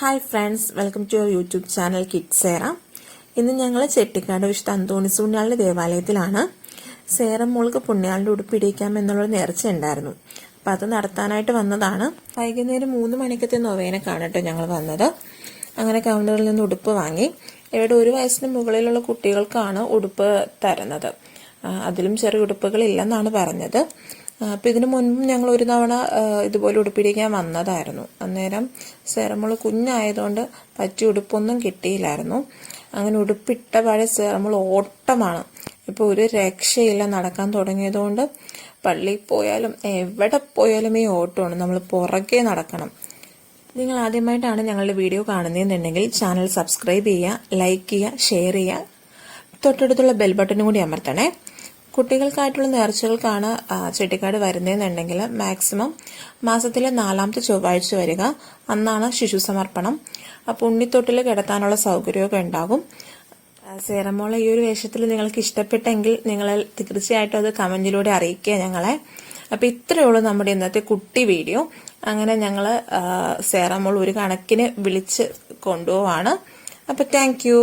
Hi friends welcome to your YouTube channel കിഡ്സേറ ഇന്ന് ഞങ്ങൾ ചെട്ടിക്കാട് വിശുദ്ധ അന്തോണി പുണ്യാളുടെ ദേവാലയത്തിലാണ്. സേറ മോൾക്ക് പുണ്യാളുടെ ഉടുപ്പിടിക്കാം എന്നുള്ളൊരു നേർച്ച ഉണ്ടായിരുന്നു. അപ്പം അത് നടത്താനായിട്ട് വന്നതാണ്. വൈകുന്നേരം മൂന്ന് മണിക്കത്തെ നൊവേനക്കാണ് കാണട്ടോ ഞങ്ങൾ വന്നത്. അങ്ങനെ കൗണ്ടറിൽ നിന്ന് ഉടുപ്പ് വാങ്ങി. ഇവിടെ ഒരു വയസ്സിന് മുകളിലുള്ള കുട്ടികൾക്കാണ് ഉടുപ്പ് തരുന്നത്. അതിലും ചെറിയ ഉടുപ്പുകൾ ഇല്ലെന്നാണ് പറഞ്ഞത്. അപ്പം ഇതിനു മുൻപും ഞങ്ങൾ ഒരു തവണ ഇതുപോലെ ഉടുപ്പിടിക്കാൻ വന്നതായിരുന്നു. അന്നേരം സെറമോൾ കുഞ്ഞായതുകൊണ്ട് പറ്റിയ ഉടുപ്പൊന്നും കിട്ടിയില്ലായിരുന്നു. അങ്ങനെ ഉടുപ്പിട്ട പഴയ സെറമോൾ ഓട്ടമാണ്. ഇപ്പോൾ ഒരു രക്ഷയില്ല നടക്കാൻ തുടങ്ങിയതുകൊണ്ട് പള്ളിയിൽ പോയാലും എവിടെ പോയാലും ഈ ഓട്ടമാണ്. നമ്മൾ പുറകെ നടക്കണം. നിങ്ങൾ ആദ്യമായിട്ടാണ് ഞങ്ങളുടെ വീഡിയോ കാണുന്നതെന്നുണ്ടെങ്കിൽ ചാനൽ സബ്സ്ക്രൈബ് ചെയ്യുക ലൈക്ക് ചെയ്യുക ഷെയർ ചെയ്യുക. തൊട്ടടുത്തുള്ള ബെൽ ബട്ടണും കൂടി അമർത്തണേ. കുട്ടികൾക്കായിട്ടുള്ള നേർച്ചകൾക്കാണ് ചെട്ടിക്കാട് വരുന്നതെന്നുണ്ടെങ്കിൽ മാക്സിമം മാസത്തിലെ നാലാമത്തെ ചൊവ്വാഴ്ച വരിക. അന്നാണ് ശിശു സമർപ്പണം. അപ്പോൾ ഉണ്ണിത്തൊട്ടിൽ കിടത്താനുള്ള സൗകര്യമൊക്കെ ഉണ്ടാകും. സേറമോളെ ഈ ഒരു വേഷത്തിൽ നിങ്ങൾക്ക് ഇഷ്ടപ്പെട്ടെങ്കിൽ നിങ്ങൾ തീർച്ചയായിട്ടും അത് കമന്റിലൂടെ അറിയിക്കുക ഞങ്ങളെ. അപ്പൊ ഇത്രയേ ഉള്ളൂ നമ്മുടെ ഇന്നത്തെ കുട്ടി വീഡിയോ. അങ്ങനെ ഞങ്ങൾ സേറമോൾ ഒരു കണക്കിന് വിളിച്ച് കൊണ്ടുപോവാണ്. അപ്പൊ താങ്ക്